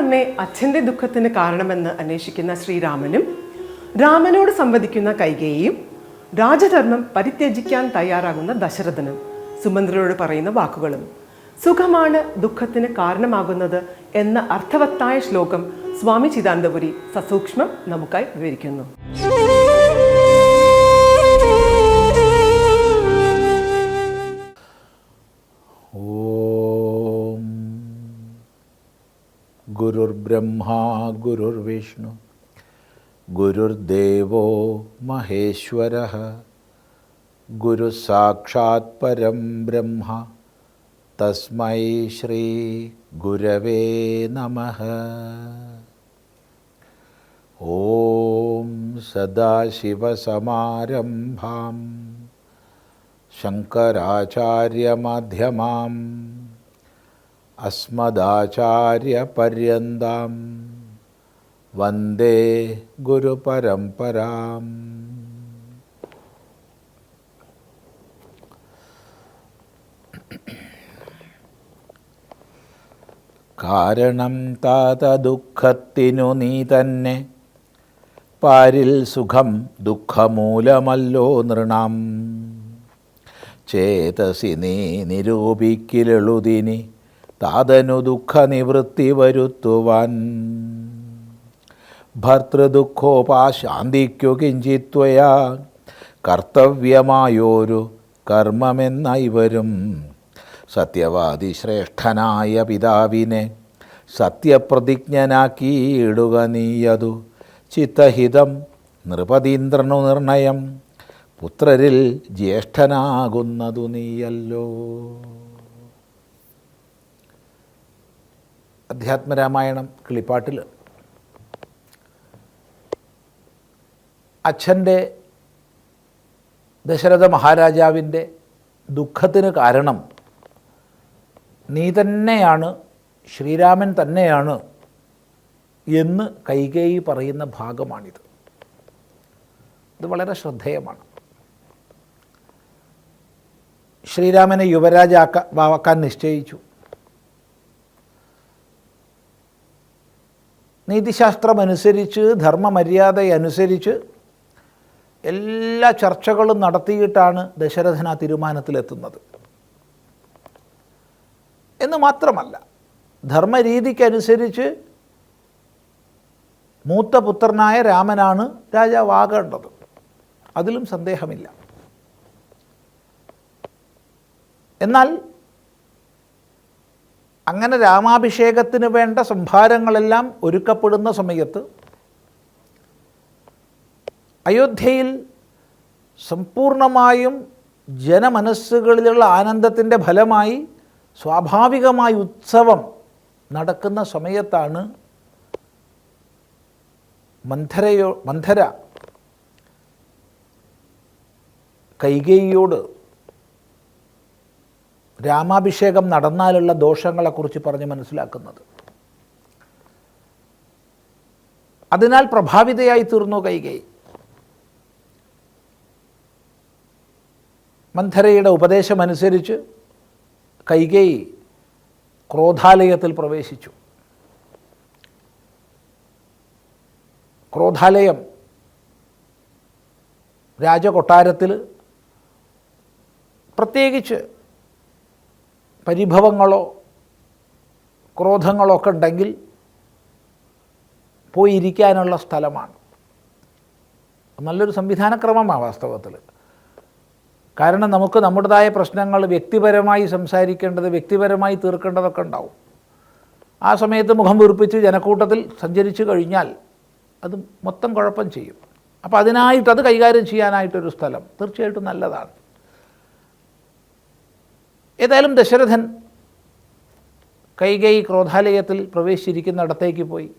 എന്താണെന്നേ അച്ഛന്റെ ദുഃഖത്തിന് കാരണമെന്ന് അന്വേഷിക്കുന്ന ശ്രീരാമനും രാമനോട് സംവദിക്കുന്ന കൈകേയും രാജധർമ്മം പരിത്യജിക്കാൻ തയ്യാറാകുന്ന ദശരഥനും സുമന്ദ്രയോട് പറയുന്ന വാക്കുകളും. സുഖമാണ് ദുഃഖത്തിന് കാരണമാകുന്നത് എന്ന അർത്ഥവത്തായ ശ്ലോകം സ്വാമി ചിദാനന്ദപുരി സസൂക്ഷ്മം നമുക്കായി വിവരിക്കുന്നു. ब्रह्मा गुरुर्विष्णु। गुरुर्देवो महेश्वरः। गुरुसाक्षात् परं ब्रह्म। श्री श्रीगुरवे नम। ओ सदाशिवसमारम्भां शङ्कराचार्यमध्यमाम्। അസ്മദാചാര്യപര്യന്താം. വന്ദേ ഗുരുപരംപരാം കാരണം താത ദുഃഖത്തിനു നീ തന്നെ പാരിൽ സുഖം ദുഃഖമൂലമല്ലോ നൃണം. ചേതസി നീ നിരൂപിക്കിലെളുതിനി താതനു ദുഃഖനിവൃത്തി വരുത്തുവാൻ. ഭർത്തൃദുഃഖോപാശാന്തിക്കു കിഞ്ചിത്വയാ കർത്തവ്യമായോരു കർമ്മമെന്നൈവരും. സത്യവാദി ശ്രേഷ്ഠനായ പിതാവിനെ സത്യപ്രതിജ്ഞനാക്കിയിടുക നീയതു ചിത്തഹിതം നൃപതീന്ദ്രനു നിർണയം. പുത്രരിൽ ജ്യേഷ്ഠനാകുന്നതു നീയല്ലോ. അധ്യാത്മരാമായണം കിളിപ്പാട്ടിൽ. അച്ഛന്റെ ദശരഥ മഹാരാജാവിന്റെ ദുഃഖത്തിന് കാരണം നീ തന്നെയാണ് ശ്രീരാമൻ തന്നെയാണ് എന്ന് കൈകേയി പറയുന്ന ഭാഗമാണിത്. ഇത് വളരെ ശ്രദ്ധേയമാണ്. ശ്രീരാമനെ യുവരാജാക്ക വാക്കാൻ നിശ്ചയിച്ചു. നീതിശാസ്ത്രമനുസരിച്ച് ധർമ്മമര്യാദയനുസരിച്ച് എല്ലാ ചർച്ചകളും നടത്തിയിട്ടാണ് ദശരഥൻ ആ തീരുമാനത്തിലെത്തുന്നത്. എന്ന് മാത്രമല്ല ധർമ്മരീതിക്കനുസരിച്ച് മൂത്ത പുത്രനായ രാമനാണ് രാജാവാകേണ്ടത്. അതിലും സന്ദേഹമില്ല. എന്നാൽ അങ്ങനെ രാമാഭിഷേകത്തിന് വേണ്ട സംഭാരങ്ങളെല്ലാം ഒരുക്കപ്പെടുന്ന സമയത്ത് അയോധ്യയിൽ സമ്പൂർണമായും ജനമനസ്സുകളിലുള്ള ആനന്ദത്തിന്റെ ഫലമായി സ്വാഭാവികമായി ഉത്സവം നടക്കുന്ന സമയത്താണ് മന്ധരയോ മന്ധര കൈകേയിയോട് രാമാഭിഷേകം നടന്നാലുള്ള ദോഷങ്ങളെക്കുറിച്ച് പറഞ്ഞ് മനസ്സിലാക്കുന്നത്. അതിനാൽ പ്രഭാവിതയായി തീർന്നു കൈകൈ. മന്ധരയുടെ ഉപദേശമനുസരിച്ച് കൈകൈ ക്രോധാലയത്തിൽ പ്രവേശിച്ചു. ക്രോധാലയം രാജകൊട്ടാരത്തിൽ പ്രത്യേകിച്ച് പരിഭവങ്ങളോ ക്രോധങ്ങളോ ഒക്കെ ഉണ്ടെങ്കിൽ പോയിരിക്കാനുള്ള സ്ഥലമാണ്. നല്ലൊരു സംവിധാനക്രമമാണ് വാസ്തവത്തിൽ. കാരണം നമുക്ക് നമ്മുടേതായ പ്രശ്നങ്ങൾ വ്യക്തിപരമായി സംസാരിക്കേണ്ടത് വ്യക്തിപരമായി തീർക്കേണ്ടതൊക്കെ ഉണ്ടാവും. ആ സമയത്ത് മുഖം വീർപ്പിച്ച് ജനക്കൂട്ടത്തിൽ സഞ്ചരിച്ചു കഴിഞ്ഞാൽ അത് മൊത്തം കുഴപ്പം ചെയ്യും. അപ്പോൾ അതിനായിട്ട് അത് കൈകാര്യം ചെയ്യാനായിട്ടൊരു സ്ഥലം തീർച്ചയായിട്ടും നല്ലതാണ്. ഏതായാലും ദശരഥൻ കൈകൈ ക്രോധാലയത്തിൽ പ്രവേശിച്ചിരിക്കുന്നിടത്തേക്ക് പോയി.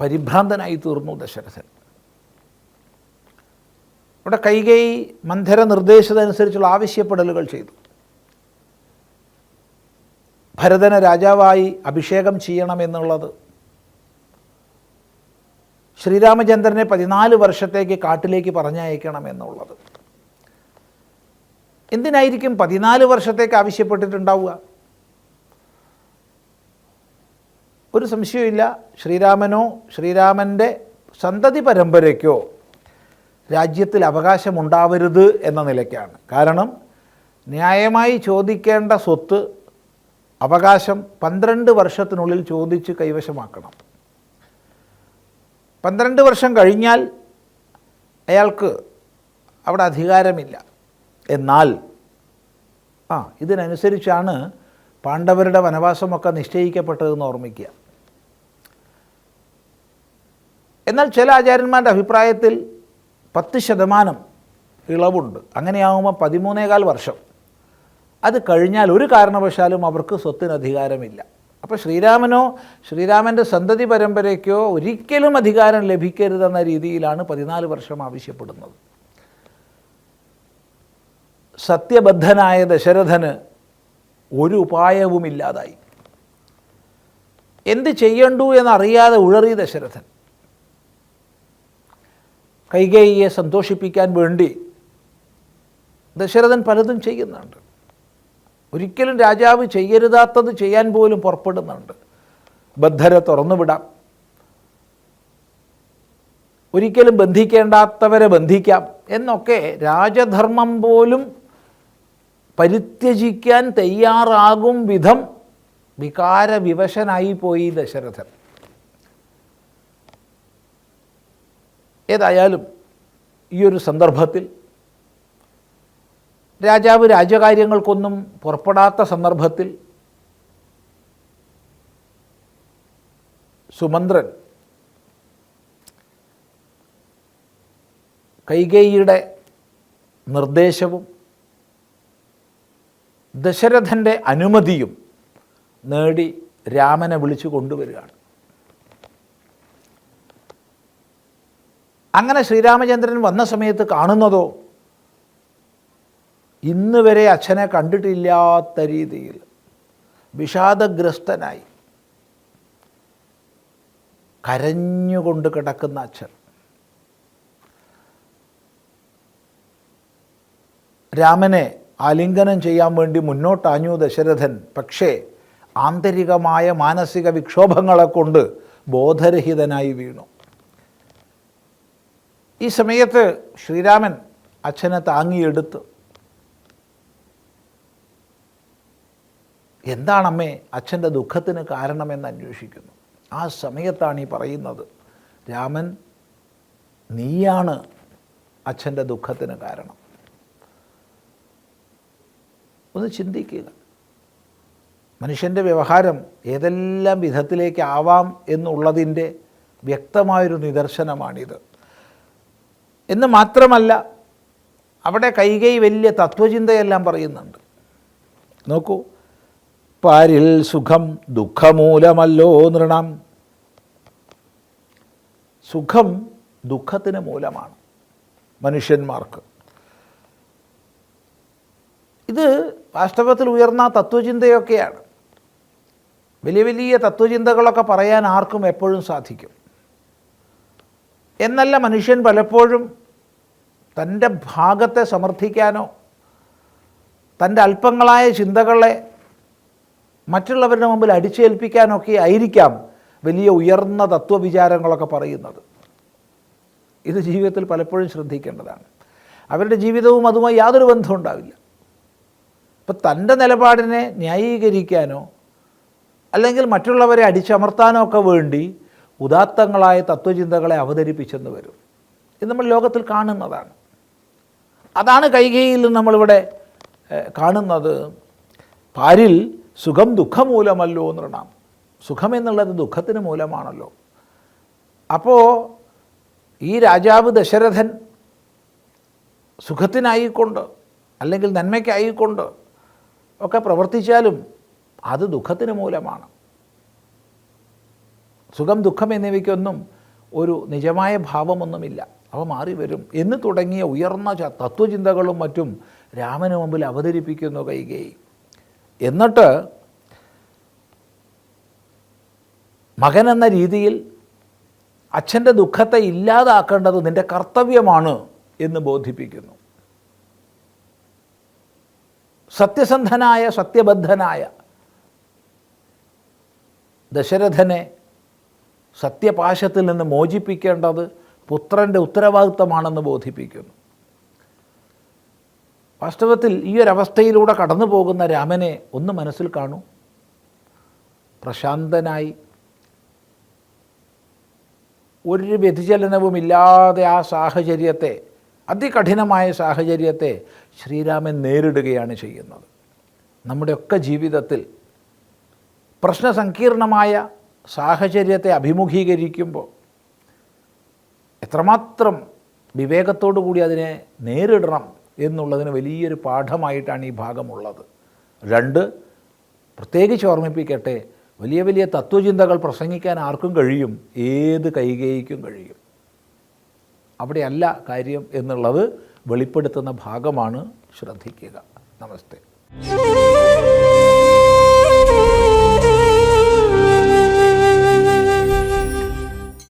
പരിഭ്രാന്തനായി തീർന്നു ദശരഥൻ. ഇവിടെ കൈകൈ മന്ധര നിർദ്ദേശതനുസരിച്ചുള്ള ആവശ്യപ്പെടലുകൾ ചെയ്തു. ഭരതനെ രാജാവായി അഭിഷേകം ചെയ്യണമെന്നുള്ളത് ശ്രീരാമചന്ദ്രനെ പതിനാല് വർഷത്തേക്ക് കാട്ടിലേക്ക് പറഞ്ഞയക്കണം എന്നുള്ളത്. എന്തിനായിരിക്കും പതിനാല് വർഷത്തേക്ക് ആവശ്യപ്പെട്ടിട്ടുണ്ടാവുക? ഒരു സംശയമില്ല ശ്രീരാമനോ ശ്രീരാമന്റെ സന്തതി പരമ്പരയ്ക്കോ രാജ്യത്തിൽ അവകാശമുണ്ടാവരുത് എന്ന നിലയ്ക്കാണ്. കാരണം ന്യായമായി ചോദിക്കേണ്ട സ്വത്ത് അവകാശം പന്ത്രണ്ട് വർഷത്തിനുള്ളിൽ ചോദിച്ച് കൈവശമാക്കണം. പന്ത്രണ്ട് വർഷം കഴിഞ്ഞാൽ അയാൾക്ക് അവിടെ അധികാരമില്ല. എന്നാൽ ആ ഇതിനനുസരിച്ചാണ് പാണ്ഡവരുടെ വനവാസമൊക്കെ നിശ്ചയിക്കപ്പെട്ടതെന്ന് ഓർമ്മിക്കുക. എന്നാൽ ചില ആചാര്യന്മാരുടെ അഭിപ്രായത്തിൽ പത്ത് ശതമാനം ഇളവുണ്ട്. അങ്ങനെയാകുമ്പോൾ പതിമൂന്നേകാൽ വർഷം. അത് കഴിഞ്ഞാൽ ഒരു കാരണവശാലും അവർക്ക് സ്വത്തിന് അധികാരമില്ല. അപ്പോൾ ശ്രീരാമനോ ശ്രീരാമന്റെ സന്തതി പരമ്പരയ്ക്കോ ഒരിക്കലും അധികാരം ലഭിക്കരുതെന്ന രീതിയിലാണ് പതിനാല് വർഷം ആവശ്യപ്പെടുന്നത്. സത്യബദ്ധനായ ദശരഥന് ഒരു ഉപായവുമില്ലാതായി എന്ത് ചെയ്യണ്ടു എന്നറിയാതെ ഉഴറി ദശരഥൻ. കൈകേയിയെ സന്തോഷിപ്പിക്കാൻ വേണ്ടി ദശരഥൻ പലതും ചെയ്യുന്നുണ്ട്. ഒരിക്കലും രാജാവ് ചെയ്യരുതാത്തത് ചെയ്യാൻ പോലും പുറപ്പെടുന്നുണ്ട്. ബദ്ധരെ തുറന്നുവിടാം. ഒരിക്കലും ബന്ധിക്കേണ്ടാത്തവരെ ബന്ധിക്കാം എന്നൊക്കെ രാജധർമ്മം പോലും പരിത്യജിക്കാൻ തയ്യാറാകും വിധം വികാരവിവശനായി പോയി ദശരഥൻ. ഏതായാലും ഈ ഒരു സന്ദർഭത്തിൽ രാജാവ് രാജകാര്യങ്ങൾക്കൊന്നും പുറപ്പെടാത്ത സന്ദർഭത്തിൽ സുമന്ത്രൻ കൈകേയിയുടെ നിർദ്ദേശവും ദശരഥന്റെ അനുമതിയും നേടി രാമനെ വിളിച്ചു കൊണ്ടുവരികയാണ്. അങ്ങനെ ശ്രീരാമചന്ദ്രൻ വന്ന സമയത്ത് കാണുന്നതോ ഇന്ന് വരെ അച്ഛനെ കണ്ടിട്ടില്ലാത്ത രീതിയിൽ വിഷാദഗ്രസ്തനായി കരഞ്ഞുകൊണ്ട് കിടക്കുന്ന അച്ഛൻ. രാമനെ ആലിംഗനം ചെയ്യാൻ വേണ്ടി മുന്നോട്ടാഞ്ഞു ദശരഥൻ പക്ഷേ ആന്തരികമായ മാനസിക വിക്ഷോഭങ്ങളെ കൊണ്ട് ബോധരഹിതനായി വീണു. ഈ സമയത്ത് ശ്രീരാമൻ അച്ഛനെ താങ്ങിയെടുത്ത്. എന്താണമ്മേ അച്ഛന്റെ ദുഃഖത്തിന് കാരണമെന്ന് അന്വേഷിക്കുന്നു. ആ സമയത്താണ് ഈ പറയുന്നത് രാമൻ നീയാണ് അച്ഛന്റെ ദുഃഖത്തിന് കാരണം. ഒന്ന് ചിന്തിക്കുക. മനുഷ്യന്റെ വ്യവഹാരം ഏതെല്ലാം വിധത്തിലേക്ക് ആവാം എന്നുള്ളതിന്റെ വ്യക്തമായൊരു നിദർശനമാണിത്. എന്ന് മാത്രമല്ല അവിടെ കൈകൈ വലിയ തത്വചിന്തയെല്ലാം പറയുന്നുണ്ട്. നോക്കൂ പാരിൽ സുഖം ദുഃഖമൂലമല്ലോ നൃണം. സുഖം ദുഃഖത്തിന് മൂലമാണ് മനുഷ്യന്മാർക്ക്. ഇത് വാസ്തവത്തിൽ ഉയർന്ന തത്വചിന്തയൊക്കെയാണ്. വലിയ വലിയ തത്വചിന്തകളൊക്കെ പറയാൻ ആർക്കും എപ്പോഴും സാധിക്കും. എന്നല്ല മനുഷ്യൻ പലപ്പോഴും തന്റെ ഭാഗത്തെ സമർത്ഥിക്കാനോ തന്റെ അല്പങ്ങളായ ചിന്തകളെ മറ്റുള്ളവരുടെ മുമ്പിൽ അടിച്ചേൽപ്പിക്കാനൊക്കെ ആയിരിക്കാം വലിയ ഉയർന്ന തത്വവിചാരങ്ങളൊക്കെ പറയുന്നത്. ഇത് ജീവിതത്തിൽ പലപ്പോഴും ശ്രദ്ധിക്കേണ്ടതാണ്. അവരുടെ ജീവിതവും അതുമായി യാതൊരു ബന്ധവും ഉണ്ടാവില്ല. ഇപ്പം തന്റെ നിലപാടിനെ ന്യായീകരിക്കാനോ അല്ലെങ്കിൽ മറ്റുള്ളവരെ അടിച്ചമർത്താനോ ഒക്കെ വേണ്ടി ഉദാത്തങ്ങളായ തത്വചിന്തകളെ അവതരിപ്പിച്ചെന്ന് വരും. ഇത് നമ്മൾ ലോകത്തിൽ കാണുന്നതാണ്. അതാണ് കൈകയിൽ നമ്മളിവിടെ കാണുന്നത്. പാരിൽ സുഖം ദുഃഖമൂലമല്ലോ എന്നറിയണം സുഖം എന്നുള്ളത് ദുഃഖത്തിന് മൂലമാണല്ലോ. അപ്പോൾ ഈ രാജാവ് ദശരഥൻ സുഖത്തിനായിക്കൊണ്ട് അല്ലെങ്കിൽ നന്മയ്ക്കായിക്കൊണ്ട് ഒക്കെ പ്രവർത്തിച്ചാലും അത് ദുഃഖത്തിന് മൂലമാണ്. സുഖം ദുഃഖം എന്നിവയ്ക്കൊന്നും ഒരു നിജമായ ഭാവമൊന്നുമില്ല. അവ മാറി വരും. എന്ന് തുടങ്ങിയ ഉയർന്ന തത്വചിന്തകളും മറ്റും രാമന് മുമ്പിൽ അവതരിപ്പിക്കുന്നു കൈകേയി. എന്നിട്ട് മകൻ എന്ന രീതിയിൽ അച്ഛന്റെ ദുഃഖത്തെ ഇല്ലാതാക്കേണ്ടത് നിന്റെ കർത്തവ്യമാണ് എന്ന് ബോധിപ്പിക്കുന്നു. സത്യസന്ധനായ സത്യബദ്ധനായ ദശരഥനെ സത്യപാശത്തിൽ നിന്ന് മോചിപ്പിക്കേണ്ടത് പുത്രന്റെ ഉത്തരവാദിത്തമാണെന്ന് ബോധിപ്പിക്കുന്നു. വാസ്തവത്തിൽ ഈ ഒരവസ്ഥയിലൂടെ കടന്നു പോകുന്ന രാമനെ ഒന്ന് മനസ്സിൽ കാണൂ. പ്രശാന്തനായി ഒരു വ്യതിചലനവുമില്ലാതെ ആ സാഹചര്യത്തെ അതികഠിനമായ സാഹചര്യത്തെ ശ്രീരാമൻ നേരിടുകയാണ് ചെയ്യുന്നത്. നമ്മുടെയൊക്കെ ജീവിതത്തിൽ പ്രശ്നസങ്കീർണമായ സാഹചര്യത്തെ അഭിമുഖീകരിക്കുമ്പോൾ എത്രമാത്രം വിവേകത്തോടു കൂടി അതിനെ നേരിടണം എന്നുള്ളതിന് വലിയൊരു പാഠമായിട്ടാണ് ഈ ഭാഗമുള്ളത്. രണ്ട് പ്രത്യേകിച്ച് ഓർമ്മിപ്പിക്കട്ടെ വലിയ വലിയ തത്വചിന്തകൾ പ്രസംഗിക്കാൻ ആർക്കും കഴിയും ഏത് കൈകേയിക്കും കഴിയും. അവിടെയല്ല കാര്യം എന്നുള്ളത് വെളിപ്പെടുത്തുന്ന ഭാഗമാണ് ശ്രദ്ധിക്കുക. നമസ്തേ.